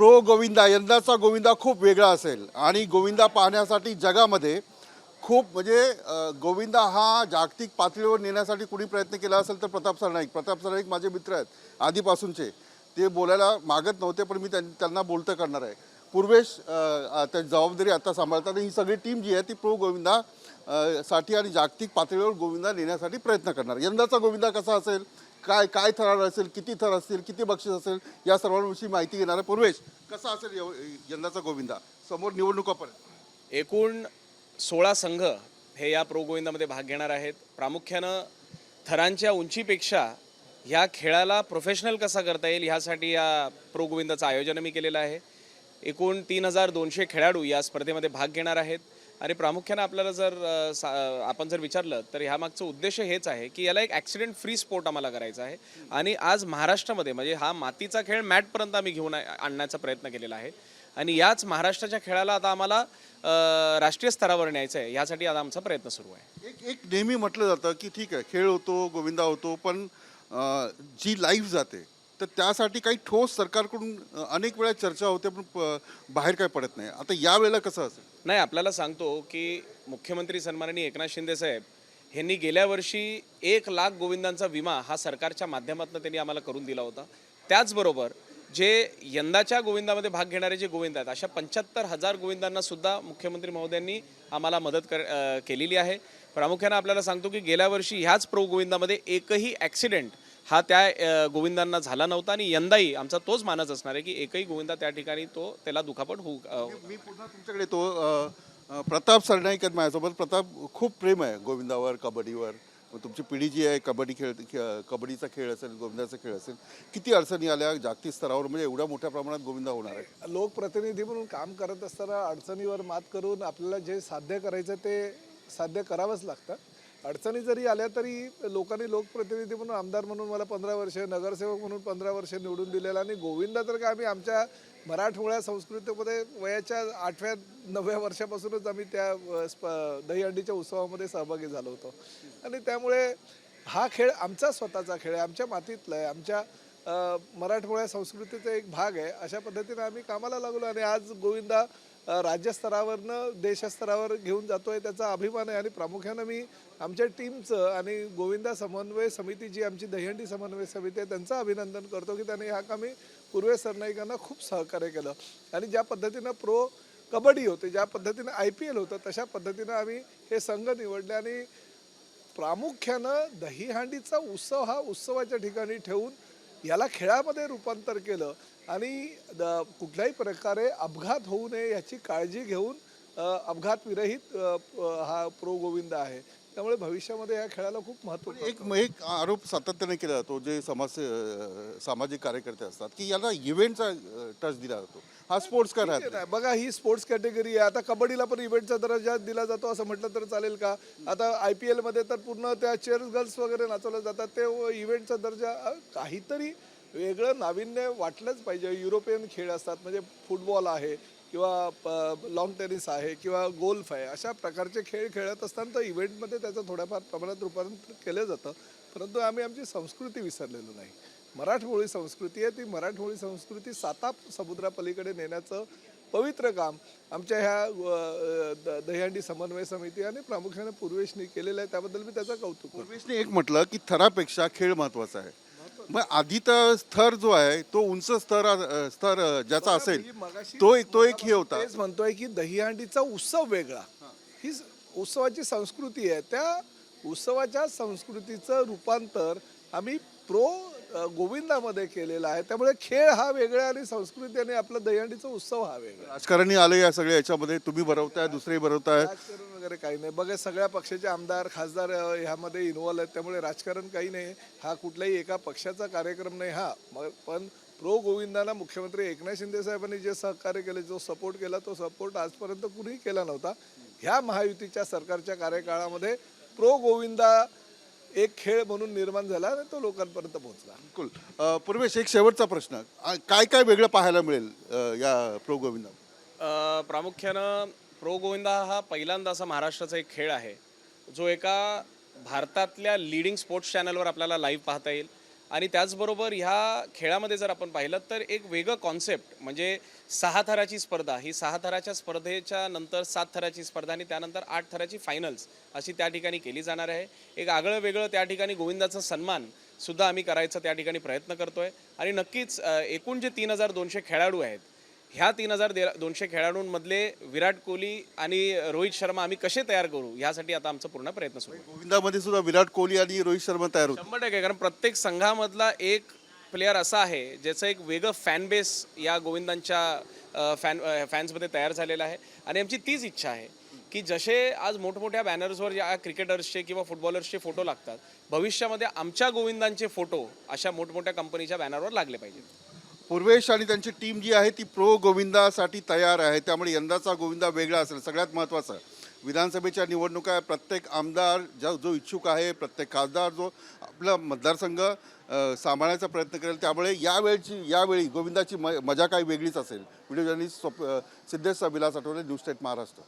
Pro Govinda यंदाचा गोविंदा खूप वेगळा असेल. आणि गोविंदा पाहण्यासाठी जगामध्ये खूप म्हणजे गोविंदा हा जागतिक पातळीवर नेण्यासाठी कुणी प्रयत्न केला असेल तर प्रताप सरनाईक. प्रताप सरनाईक माझे मित्र आहेत आधीपासूनचे. ते बोलायला मागत नव्हते पण मी त्यां- त्यांना बोलतं करणार आहे. पूर्वेश त्या जबाबदारी आता सांभाळतात आणि ही सगळी टीम जी आहे ती प्रो गोविंदा साठी आणि जागतिक पातळीवर गोविंदा नेण्यासाठी प्रयत्न करणार. यंदाचा गोविंदा कसा असेल? काय काय थरार असेल किती थर असतील किती बक्षीस असेल या सर्वांविषयी माहिती घेणार आहे पूर्वेश. कसा असेल यव- यंदाचा गोविंदा? समोर निवडणुकापर्यंत एकूण सोळा संघ हे या प्रो गोविंदामध्ये भाग घेणार आहेत. प्रामुख्यानं थरांच्या उंचीपेक्षा ह्या खेळाला प्रोफेशनल कसा करता येईल ह्यासाठी या प्रो गोविंदाचं आयोजन मी केलेलं आहे. एकूण तीन हजार दोनशे खेळाडू या स्पर्धेमध्ये भाग घेणार आहेत. आणि प्रामुख्यानं आपल्याला जर सा- आपण जर विचारलं तर ह्यामागचं उद्देश हेच आहे की याला एक ॲक्सिडेंट फ्री स्पोर्ट आम्हाला करायचा आहे. आणि आज महाराष्ट्रामध्ये म्हणजे हा मातीचा खेळ मॅटपर्यंत आम्ही घेऊन आणण्याचा प्रयत्न केलेला आहे. आणि याच महाराष्ट्राच्या खेळाला आता आम्हाला राष्ट्रीय स्तरावर न्यायचं आहे यासाठी आता आमचा प्रयत्न सुरू आहे. एक एक नेहमी म्हटलं जातं की ठीक आहे खेळ होतो गोविंदा होतो पण जी लाईफ जाते तर त्यासाठी काही ठोस सरकारकडून अनेक वेळा चर्चा होते पण प- बाहेर काय पडत नाही. आता यावेळेला कसं असेल? नाही आपल्याला सांगतो की मुख्यमंत्री सन्माननीय एकनाथ शिंदे साहेब ह्यांनी गेल्या वर्षी एक लाख गोविंदांचा विमा हा सरकारच्या माध्यमातून त्यांनी आम्हाला करून दिला होता. त्याचबरोबर जे यंदाच्या गोविंदामध्ये भाग घेणारे जे गोविंद आहेत अशा पंच्याहत्तर हजार गोविंदांना सुद्धा मुख्यमंत्री महोदयांनी आम्हाला मदत कर केलेली आहे. प्रामुख्यानं आपल्याला सांगतो की गेल्या वर्षी ह्याच प्रो गोविंदामध्ये एकही ॲक्सिडेंट हा त्या गोविंदांना झाला नव्हता आणि यंदाही आमचा तोच मानच असणार आहे की एकही गोविंदा त्या ठिकाणी तो त्याला दुखापट होऊ मी पुन्हा तुमच्याकडे तो प्रताप सरनाईक आहेत माझ्यासोबत. प्रताप खूप प्रेम आहे गोविंदावर कबड्डीवर. मग तुमची पिढी जी आहे कबड्डी खेळ खे- कबड्डीचा खेळ असेल गोविंदाचा खेळ असेल किती अडचणी आल्या जागतिक स्तरावर? म्हणजे एवढ्या मोठ्या प्रमाणात गोविंदा होणार आहे. लोकप्रतिनिधी म्हणून काम करत असताना अडचणीवर मात करून आपल्याला जे साध्य करायचं ते साध्य करावंच लागतं. अडचणी जरी आल्या तरी लोकांनी लोकप्रतिनिधी म्हणून आमदार म्हणून मला पंधरा वर्ष नगरसेवक म्हणून पंधरा वर्ष निवडून दिलेला आणि गोविंदा तर काय आम्ही आमच्या मराठमोळ्या संस्कृतीमध्ये वयाच्या आठव्या नवव्या वर्षापासूनच आम्ही त्या स्प दहीहंडीच्या उत्सवामध्ये सहभागी झालो होतो. आणि त्यामुळे हा खेळ आमचा स्वतःचा खेळ आहे आमच्या मातीतला आहे आमच्या अ, मराठमोळ्या संस्कृतीचा एक भाग आहे. अशा पद्धतीने आम्ही कामाला लागलो आणि आज गोविंदा राज्यस्तरावरनं देशस्तरावर घेऊन जातो आहे त्याचा अभिमान आहे. आणि प्रामुख्यानं मी आमच्या टीमचं आणि गोविंदा समन्वय समिती जी आमची दहीहंडी समन्वय समिती आहे त्यांचं अभिनंदन करतो की त्यांनी ह्या कामी पूर्वे सरनाईकांना खूप सहकार्य केलं. आणि ज्या पद्धतीनं प्रो कबड्डी होते ज्या पद्धतीनं आय पी एल होतं तशा पद्धतीनं आम्ही हे संघ निवडले आणि प्रामुख्यानं दहीहांडीचा उत्सव हा उत्सवाच्या ठिकाणी ठेवून याला खेळामध्ये रूपांतर केलं आणि द- कुठल्याही प्रकारे अपघात होऊ नये याची काळजी घेऊन अपघातविरहित हा प्रो गोविंद आहे. त्यामुळे भविष्यामध्ये या खेळाला खूप महत्त्व एक एक आरोप सातत्याने केला जातो जे समाज सामाजिक कार्यकर्ते असतात की याला इव्हेंटचा टच दिला जातो. हा स्पोर्ट्स काय राहत. बघा ही स्पोर्ट्स कॅटेगरी आहे. आता कबड्डीला पण इव्हेंटचा दर्जा दिला जातो असं म्हटलं तर चालेल का? आता आय पी एलमध्ये तर पूर्ण त्या चेअर गर्ल्स वगैरे नाचवल्या जातात. ते इव्हेंटचा दर्जा काहीतरी वेगळं नाविन्य वाटलंच पाहिजे. युरोपियन खेळ असतात म्हणजे फुटबॉल आहे किंवा लॉंग टेनिस आहे किंवा गोल्फ आहे अशा प्रकारचे खेळ खेळत असताना तर इव्हेंटमध्ये त्याचं थोड्याफार प्रमाणात रूपांतर केलं जातं. परंतु आम्ही आमची संस्कृती विसरलेलो नाही. मराठमोळी संस्कृती आहे ती मराठमोळी संस्कृती साताप समुद्रापलीकडे नेण्याचं पवित्र काम आमच्या ह्या दह्यांडी द- समन्वय समिती आणि प्रामुख्याने पूर्वेशनी केलेलं आहे त्याबद्दल मी त्याचं कौतुक पूर्वेशनी एक म्हटलं की थरापेक्षा खेळ महत्त्वाचा आहे. मग आधी तर स्तर जो आहे तो उंच स्तर स्तर ज्याचा असेल मी मगाशी तो एक तो एक हे होता. तेच म्हणतोय की दहीहंडीचा उत्सव वेगळा. ही. उत्सवाची संस्कृती आहे. त्या उत्सवाच्या संस्कृतीचं रूपांतर आम्ही प्रो गोविंदामध्ये केलेलं आहे. त्यामुळे खेळ हा वेगळा आणि संस्कृती आणि आपला दहीहंडीचा उत्सव हा वेगळा. राजकारणी आले या सगळ्या याच्यामध्ये तुम्ही भरवताय दुसरे भरवताय. राजकारण वगैरे काही नाही. बघा सगळ्या पक्षाचे आमदार खासदार अ, ह्यामध्ये इन्व्हॉल्व आहेत. त्यामुळे राजकारण काही नाही. हा कुठल्याही एका पक्षाचा कार्यक्रम नाही. हा मग पण प्रो गोविंदाला मुख्यमंत्री एकनाथ शिंदे साहेबांनी जे सहकार्य केले जो सपोर्ट केला तो सपोर्ट आजपर्यंत कुणीही केला नव्हता. ह्या महायुतीच्या सरकारच्या कार्यकाळामध्ये प्रो गोविंदा एक खेळ म्हणून निर्माण झाला आणि तो लोकांपर्यंत पोहोचला. बिलकुल. अं, पूर्वेश एक शेवटचा प्रश्न. काय काय वेगळं पाहायला मिळेल अं, या प्रो गोविंदा? अ, प्रामुख्यानं प्रो गोविंदा हा पहिल्यांदा असा महाराष्ट्राचा एक खेळ आहे. जो एका भारतातल्या लिडिंग स्पोर्ट्स चॅनलवर आपल्याला लाईव्ह पाहता येईल. आणि त्याचबरोबर ह्या खेळामध्ये जर आपण पाहिलं तर एक वेगळं कॉन्सेप्ट म्हणजे सहा थराची स्पर्धा. ही सहा थराच्या स्पर्धेच्या नंतर सात थराची स्पर्धा आणि त्यानंतर आठ थराची फायनल्स अशी त्या ठिकाणी केली जाणार आहे. एक आगळं वेगळं त्या ठिकाणी गोविंदाचा सन्मान सुद्धा आम्ही करायचा त्या ठिकाणी प्रयत्न करतोय. आणि नक्कीच एकूण जे तीन हजार दोनशे खेळाडू आहेत ह्या तीन हजार दोनशे खेळाडूंमधले विराट कोहली आणि रोहित शर्मा आम्ही कसे तयार करू? ह्यासाठी आता आमचा पूर्ण प्रयत्न सुरू गोविंदामध्ये सुद्धा विराट कोहली आणि रोहित शर्मा तयार होते. शंभर टक्के कारण प्रत्येक संघामधला एक प्लेअर असा आहे ज्याचं एक वेगळं फॅन बेस या गोविंदांच्या फॅन फॅन्समध्ये तयार झालेला आहे. आणि आमची तीच इच्छा आहे की जसे आज मोठमोठ्या बॅनर्सवर या क्रिकेटर्सचे किंवा फुटबॉलर्सचे फोटो लागतात भविष्यामध्ये आमच्या गोविंदांचे फोटो अशा मोठमोठ्या कंपनीच्या बॅनरवर लागले पाहिजेत. पूर्वेश आणि त्यांची टीम जी आहे ती प्रो गोविंदासाठी तयार आहे. त्यामुळे यंदाचा गोविंदा वेगळा असेल. सगळ्यात महत्त्वाचं विधानसभेच्या निवडणुका प्रत्येक आमदार ज्या जो इच्छुक आहे प्रत्येक खासदार जो आपला मतदारसंघ सांभाळण्याचा प्रयत्न करेल. त्यामुळे यावेळची यावेळी गोविंदाची म मजा काही वेगळीच असेल. व्हिडिओ जर्नलिस्ट स्वप सिद्धेश विलास आठवले न्यूज स्टेट महाराष्ट्र.